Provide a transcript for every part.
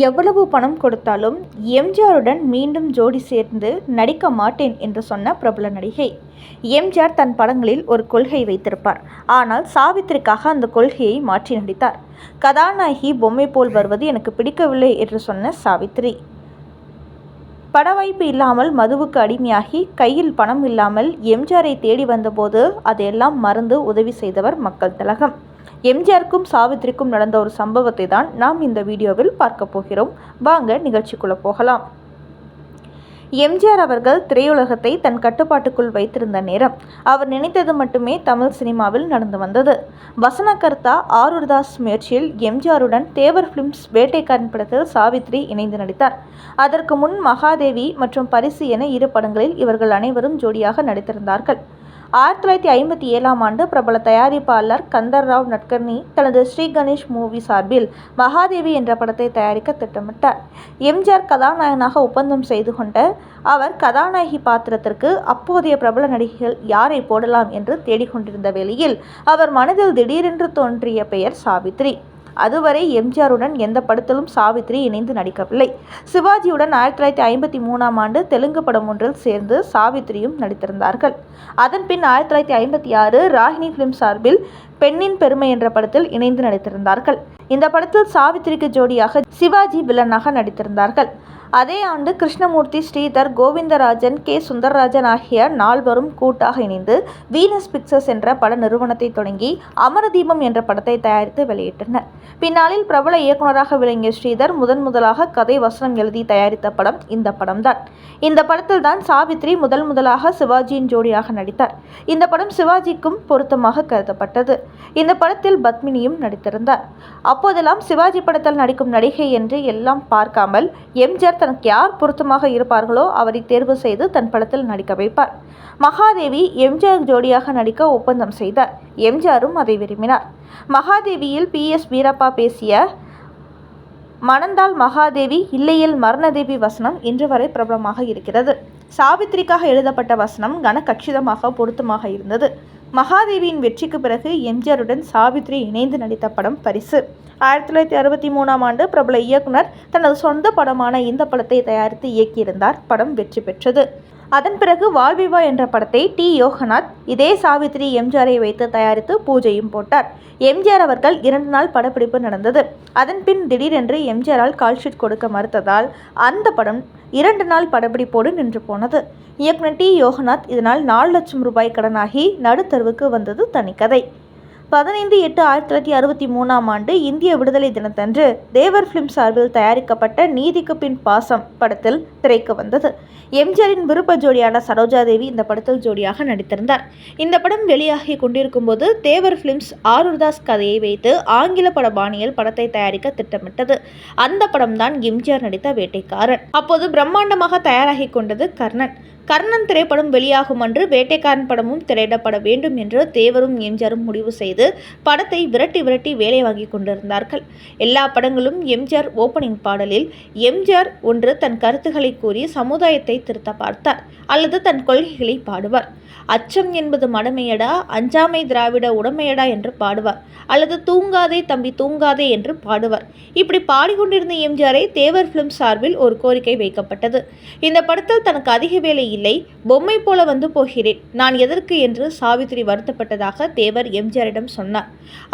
எவ்வளவு பணம் கொடுத்தாலும் எம்ஜிஆருடன் மீண்டும் ஜோடி சேர்ந்து நடிக்க மாட்டேன் என்று சொன்ன பிரபல நடிகை. எம்ஜிஆர் தன் படங்களில் ஒரு கொள்கை வைத்திருப்பார். ஆனால் சாவித்திரிக்காக அந்த கொள்கையை மாற்றி நடித்தார். கதாநாயகி பொம்மை போல் வருவது எனக்கு பிடிக்கவில்லை என்று சொன்ன சாவித்திரி. பட வாய்ப்பு இல்லாமல் மதுவுக்கு அடிமையாகி கையில் பணம் இல்லாமல் எம்ஜிஆரை தேடி வந்தபோது அதையெல்லாம் மறந்து உதவி செய்தவர் மக்கள் திலகம். எம்ஜிஆருக்கும் சாவித்திரிக்கும் நடந்த ஒரு சம்பவத்தை தான் நாம் இந்த வீடியோவில் பார்க்க போகிறோம். வாங்க நிகழ்ச்சிக்குள்ளே போகலாம். எம்ஜிஆர் அவர்கள் திரையுலகத்தை தன் கட்டுப்பாட்டுக்குள் வைத்திருந்த நேரம். அவர் நினைத்தது மட்டுமே தமிழ் சினிமாவில் நடந்து வந்தது. வசனகர்த்தா ஆரூர்தாஸ் முயற்சியில் எம்ஜிஆருடன் தேவர் பிலிம்ஸ் வேட்டைக்காரன் படத்தில் சாவித்ரி இணைந்து நடித்தார். அதற்கு முன் மகாதேவி மற்றும் பரிசு என இரு படங்களில் இவர்கள் அனைவரும் ஜோடியாக நடித்திருந்தார்கள். ஆயிரத்தி தொள்ளாயிரத்தி ஐம்பத்தி ஏழாம் ஆண்டு பிரபல தயாரிப்பாளர் கந்தர் ராவ் நட்கர்னி தனது ஸ்ரீ கணேஷ் மூவி சார்பில் மகாதேவி என்ற படத்தை தயாரிக்க திட்டமிட்டார். எம்ஜிஆர் கதாநாயகனாக ஒப்பந்தம் செய்து கொண்ட அவர் கதாநாயகி பாத்திரத்திற்கு அப்போதைய பிரபல நடிகைகள் யாரை போடலாம் என்று தேடிக்கொண்டிருந்த வேளையில் அவர் மனதில் திடீரென்று தோன்றிய பெயர் சாவித்ரி. அதுவரை எம்ஜிஆருடன் எந்த படத்திலும் சாவித்ரி இணைந்து நடிக்கவில்லை. சிவாஜியுடன் ஆயிரத்தி தொள்ளாயிரத்தி ஐம்பத்தி மூணாம் ஆண்டு தெலுங்கு படம் ஒன்றில் சேர்ந்து சாவித்ரியும் நடித்திருந்தார்கள். அதன் பின் ஆயிரத்தி தொள்ளாயிரத்தி ஐம்பத்தி ஆறு ராகினி பிலிம் சார்பில் பெண்ணின் பெருமை என்ற படத்தில் இணைந்து நடித்திருந்தார்கள். இந்த படத்தில் சாவித்திரிக்கு ஜோடியாக சிவாஜி வில்லனாக நடித்திருந்தார்கள். அதே ஆண்டு கிருஷ்ணமூர்த்தி ஸ்ரீதர் கோவிந்தராஜன் கே. சுந்தரராஜன் ஆகிய நால்வரும் கூட்டாக இணைந்து வீனஸ் பிக்சர்ஸ் என்ற பட நிறுவனத்தை தொடங்கி அமரதீபம் என்ற படத்தை தயாரித்து வெளியிட்டனர். பின்னாளில் பிரபல இயக்குநராக விளங்கிய ஸ்ரீதர் முதன் முதலாக கதை வசனம் எழுதி தயாரித்த படம் இந்த படம்தான். இந்த படத்தில் தான் சாவித்ரி முதல் முதலாக சிவாஜியின் ஜோடியாக நடித்தார். இந்த படம் சிவாஜிக்கும் பொருத்தமாக கருதப்பட்டது. இந்த படத்தில் பத்மினியும் நடித்திருந்தார். அப்போதெல்லாம் சிவாஜி படத்தில் நடிக்கும் நடிகை என்று எல்லாம் பார்க்காமல் எம்ஜிஆர் தனக்கு யார் பொருத்தமாக இருப்பார்களோ அவரை தேர்வு செய்து தன் படத்தில் நடிக்க வைப்பார். மகாதேவி எம்ஜிஆர் ஜோடியாக நடிக்க ஒப்பந்தம் செய்தார். எம்ஜிஆரும் அதை விரும்பினார். மகாதேவியில் பி. எஸ். வீரப்பா பேசிய மணந்தால் மகாதேவி இல்லையில் மரணதேவி வசனம் இன்று வரை பிரபலமாக இருக்கிறது. சாவித்திரிக்காக எழுதப்பட்ட வசனம் கனகட்சிதமாக பொருத்தமாக இருந்தது. மகாதேவியின் வெற்றிக்கு பிறகு எம்ஜிஆருடன் சாவித்ரி இணைந்து நடித்த படம் பரிசு. ஆயிரத்தி தொள்ளாயிரத்தி அறுபத்தி மூணாம் ஆண்டு பிரபல இயக்குனர் தனது சொந்த படமான இந்த படத்தை தயாரித்து இயக்கியிருந்தார். படம் வெற்றி பெற்றது. அதன் பிறகு வாழ்விவா என்ற படத்தை டி. யோகநாத் இதே சாவித்ரி எம்ஜிஆரை வைத்து தயாரித்து பூஜையும் போட்டார். எம்ஜிஆர் அவர்கள் இரண்டு நாள் படப்பிடிப்பு நடந்தது. அதன் பின் திடீரென்று எம்ஜிஆரால் கால்ஷீட் கொடுக்க மறுத்ததால் அந்த படம் இரண்டு நாள் படப்பிடிப்போடு நின்று போனது. இயக்குனர் டி. யோகநாத் இதனால் நாலு லட்சம் ரூபாய் கடனாகி நடுத்தருவுக்கு வந்தது தனிக்கதை. பதினைந்து எட்டு ஆயிரத்தி தொள்ளாயிரத்தி அறுபத்தி மூணாம் ஆண்டு இந்திய விடுதலை தினத்தன்று தேவர் ஃபிலிம் சார்பில் தயாரிக்கப்பட்ட நீதிக்கு பின் பாசம் படத்தில் திரைக்கு வந்தது. எம்ஜிஆரின் விருப்ப ஜோடியான சரோஜா தேவி இந்த படத்தில் ஜோடியாக நடித்திருந்தார். இந்த படம் வெளியாகி கொண்டிருக்கும் போது தேவர் ஃபிலிம்ஸ் ஆரூர்தாஸ் கதையை வைத்து ஆங்கில பட பாணியில் படத்தை தயாரிக்க திட்டமிட்டது. அந்த படம்தான் எம்ஜிஆர் நடித்த வேட்டைக்காரன். அப்போது பிரம்மாண்டமாக தயாராகி கொண்டது கர்ணன். கர்ணன் திரைப்படம் வெளியாகும் அன்று வேட்டைக்காரன் படமும் திரையிடப்பட வேண்டும் என்று தேவரும் எம்ஜிஆரும் முடிவு செய்து படத்தை விரட்டி விரட்டி வேலை வாங்கி கொண்டிருந்தார்கள். எல்லா படங்களும் எம்ஜிஆர் ஓப்பனிங் பாடலில் எம்ஜிஆர் ஒன்று தன் கருத்துக்களை கூறி சமுதாயத்தை திருத்த பார்த்தார் அல்லது தன் கொள்கைகளை பாடுவார். அச்சம் என்பது மடமையடா அஞ்சாமை திராவிட உடமையடா என்று பாடுவார் அல்லது தூங்காதே தம்பி தூங்காதே என்று பாடுவார். இப்படி பாடிக்கொண்டிருந்த எம்ஜிஆரை தேவர் பிலிம் சார்பில் ஒரு கோரிக்கை வைக்கப்பட்டது. இந்த படத்தில் தனக்கு அதிக வேலை இல்லை பொம்மை போல வந்து போகிறேன் நான் எதற்கு என்று சாவித்திரி வருத்தப்பட்டதாக தேவர் எம்ஜிஆரிடம் சொன்னார்.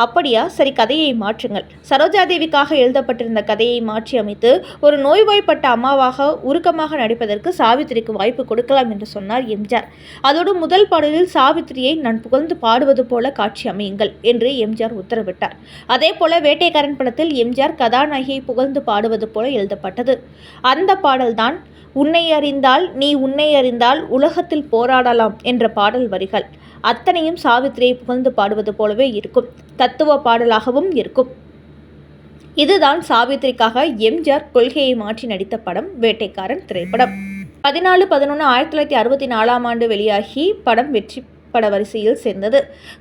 அப்படியா சரி கதையை மாற்றுங்கள். சரோஜாதேவிக்காக எழுதப்பட்டிருந்த கதையை மாற்றி அமைத்து ஒரு நோய்வாய்ப்பட்ட அம்மாவாக உருக்கமாக நடிப்பதற்கு சாவித்திரிக்கு வாய்ப்பு கொடுக்கலாம் என்று சொன்னார் எம்ஜிஆர் அதோடு முதல் பாடலில் சாவித்திரியை நான் புகழ்ந்து பாடுவது போல காட்சி அமையுங்கள் என்று எம்ஜிஆர் உத்தரவிட்டார். அதே போல வேட்டைக்காரன் படத்தில் எம்ஜிஆர் கதாநாயகியை புகழ்ந்து பாடுவது போல எழுதப்பட்டது. அந்த பாடல்தான் உன்னை அறிந்தால் நீ உன்னை அறிந்தால் உலகத்தில் போராடலாம் என்ற பாடல் வரிகள். அத்தனையும் சாவித்திரியை புகழ்ந்து பாடுவது போலவே இருக்கும். தத்துவ பாடலாகவும் இருக்கும். இதுதான் சாவித்திரிக்காக எம்ஜிஆர் கொள்கையை மாற்றி நடித்த படம் வேட்டைக்காரன் திரைப்படம். பதினாலு பதினொன்று ஆயிரத்தி தொள்ளாயிரத்தி அறுபத்தி நாலாம் ஆண்டு வெளியாகி படம் வெற்றி பட வரிசையில் சேர்ந்தது.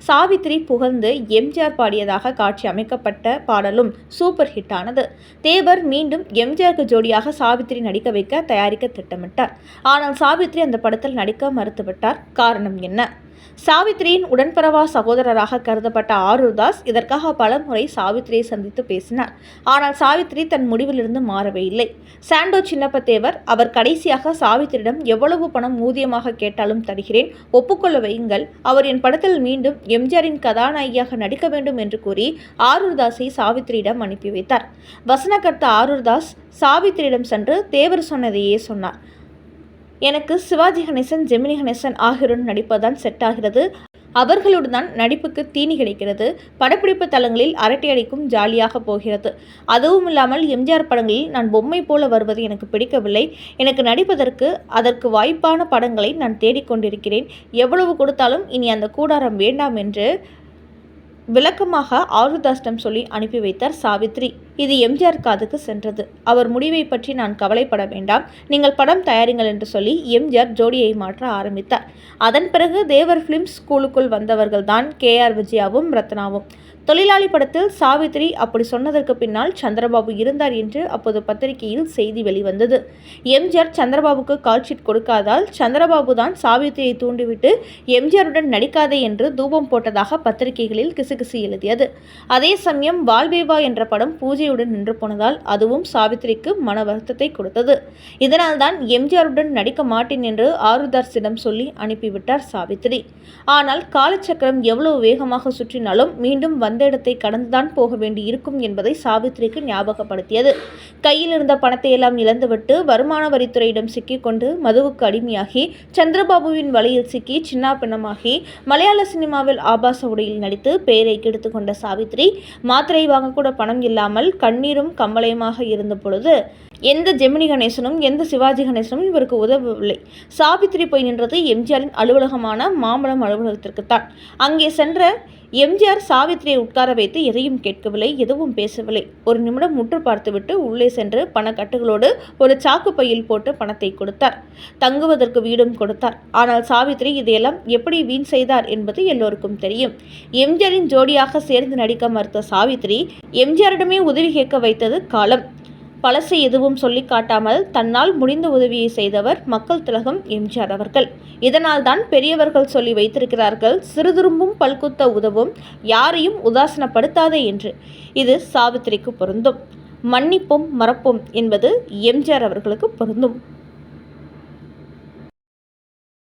சாவித்ரி புகழ்ந்து எம்ஜிஆர் பாடியதாக காட்சி அமைக்கப்பட்ட பாடலும் சூப்பர் ஹிட் ஆனது தேவர் மீண்டும் எம்ஜிஆருக்கு ஜோடியாக சாவித்ரி நடிக்க வைக்க தயாரிக்க திட்டமிட்டார். ஆனால் சாவித்ரி அந்த படத்தில் நடிக்க மறுத்துவிட்டார். காரணம் என்ன? சாவித்திரியின் உடன்பிறவா சகோதரராக கருதப்பட்ட ஆரூர்தாஸ் இதற்காக பலமுறை சாவித்திரியை சந்தித்து பேசினார். ஆனால் சாவித்திரி தன் முடிவிலிருந்து மாறவே இல்லை. சாண்டோ சின்னப்பத்தேவர் அவர் கடைசியாக சாவித்திரியிடம் எவ்வளவு பணம் ஊதியமாக கேட்டாலும் தருகிறேன் ஒப்புக்கொள்ள வையுங்கள். அவர் என் படத்தில் மீண்டும் எம்ஜிஆரின் கதாநாயகியாக நடிக்க வேண்டும் என்று கூறி ஆரூர்தாஸை சாவித்திரியிடம் அனுப்பி வைத்தார். வசனகர்த்தா ஆரூர்தாஸ் சாவித்திரியிடம் சென்று தேவர் சொன்னதையே சொன்னார். எனக்கு சிவாஜி கணேசன் ஜெமினி கணேசன் ஆகியோருடன் நடிப்பதுதான் செட் ஆகிறது. அவர்களுடன் தான் நடிப்புக்கு தீனி கிடைக்கிறது. படப்பிடிப்பு தளங்களில் அரட்டை அடிக்கும் ஜாலியாக போகிறது. அதுவும் இல்லாமல் எம்ஜிஆர் படங்களில் நான் பொம்மை போல வருவது எனக்கு பிடிக்கவில்லை. எனக்கு நடிப்பதற்கு அதற்கு வாய்ப்பான படங்களை நான் தேடிக்கொண்டிருக்கிறேன். எவ்வளவு கொடுத்தாலும் இனி அந்த கூடாரம் வேண்டாம் என்று விளக்கமாக ஆருதாஸ்டம் சொல்லி அனுப்பி வைத்தார் சாவித்ரி. இது எம்ஜிஆர் காதுக்கு சென்றது. அவர் முடிவை பற்றி நான் கவலைப்பட வேண்டாம். நீங்கள் படம் தயாரிங்கள் என்று சொல்லி எம்ஜிஆர் ஜோடியை மாற்ற ஆரம்பித்தார். அதன் பிறகு தேவர் ஃபிலிம்ஸ் ஸ்கூலுக்குள் வந்தவர்கள்தான் கே ஆர் விஜயாவும் ரத்னாவும். தொழிலாளி படத்தில் சாவித்ரி அப்படி சொன்னதற்கு பின்னால் சந்திரபாபு இருந்தார் என்று அப்போது பத்திரிகையில் செய்தி வெளிவந்தது. எம்ஜிஆர் சந்திரபாபுக்கு கால்ஷீட் கொடுக்காதால் சந்திரபாபு தான் சாவித்திரியை தூண்டிவிட்டு எம்ஜிஆருடன் நடிக்காதே என்று தூபம் போட்டதாக பத்திரிகைகளில் கிசுகிசு எழுதியது. அதே சமயம் வால்வேவா என்ற படம் பூஜையுடன் நின்று போனதால் அதுவும் சாவித்திரிக்கு மன வருத்தத்தை கொடுத்தது. இதனால்தான் எம்ஜிஆருடன் நடிக்க மாட்டேன் என்று ஆருதாஸிடம் சொல்லி அனுப்பிவிட்டார் சாவித்திரி. ஆனால் காலச்சக்கரம் எவ்வளவு வேகமாக சுற்றினாலும் மீண்டும் வந்து இடத்தை கடந்துதான் போக வேண்டி இருக்கும் என்பதை சாவித்திரிக்கு ஞாபகப்படுத்தியது. கையில் இருந்த பணத்தை எல்லாம் இழந்துவிட்டு வருமான வரித்துறையிடம் சிக்கிக்கொண்டு மதுவுக்கு அடிமையாகி சந்திரபாபுவின் வலையில் சிக்கி சின்னா பின்னமாகி மலையாள சினிமாவில் ஆபாச உடையில் நடித்து பெயரை கெடுத்து கொண்ட சாவித்ரி மாத்திரை வாங்கக்கூட பணம் இல்லாமல் கண்ணீரும் கம்பளையுமாக இருந்த பொழுது எந்த ஜெமினி கணேசனும் எந்த சிவாஜி கணேசனும் இவருக்கு உதவவில்லை. சாவித்திரி போய் நின்றது எம்ஜிஆரின் அலுவலகமான மாம்பழம் அலுவலகத்திற்குத்தான். அங்கே சென்ற எம்ஜிஆர் சாவித்ரியை உட்கார வைத்து எதையும் கேட்கவில்லை எதுவும் பேசவில்லை. ஒரு நிமிடம் முற்று பார்த்துவிட்டு உள்ளே சென்று பணக்கட்டுகளோடு ஒரு சாக்கு பையில் போட்டு பணத்தை கொடுத்தார். தங்குவதற்கு வீடும் கொடுத்தார். ஆனால் சாவித்திரி இதையெல்லாம் எப்படி வீண் செய்தார் என்பது எல்லோருக்கும் தெரியும். எம்ஜிஆரின் ஜோடியாக சேர்ந்து நடிக்க மறுத்த சாவித்திரி எம்ஜிஆரிடமே உதவி கேட்க வைத்தது காலம். பழசு எதுவும் சொல்லி காட்டாமல் தன்னால் முடிந்த உதவியை செய்தவர் மக்கள் திலகம் எம்ஜிஆர் அவர்கள். இதனால்தான் பெரியவர்கள் சொல்லி வைத்திருக்கிறார்கள் சிறுதுரும்பும் பல்குத்த உதவும் யாரையும் உதாசனப்படுத்தாதே என்று. இது சாவித்திரிக்கு பொருந்தும். மன்னிப்போம் மறப்போம் என்பது எம்ஜிஆர் அவர்களுக்கு பொருந்தும்.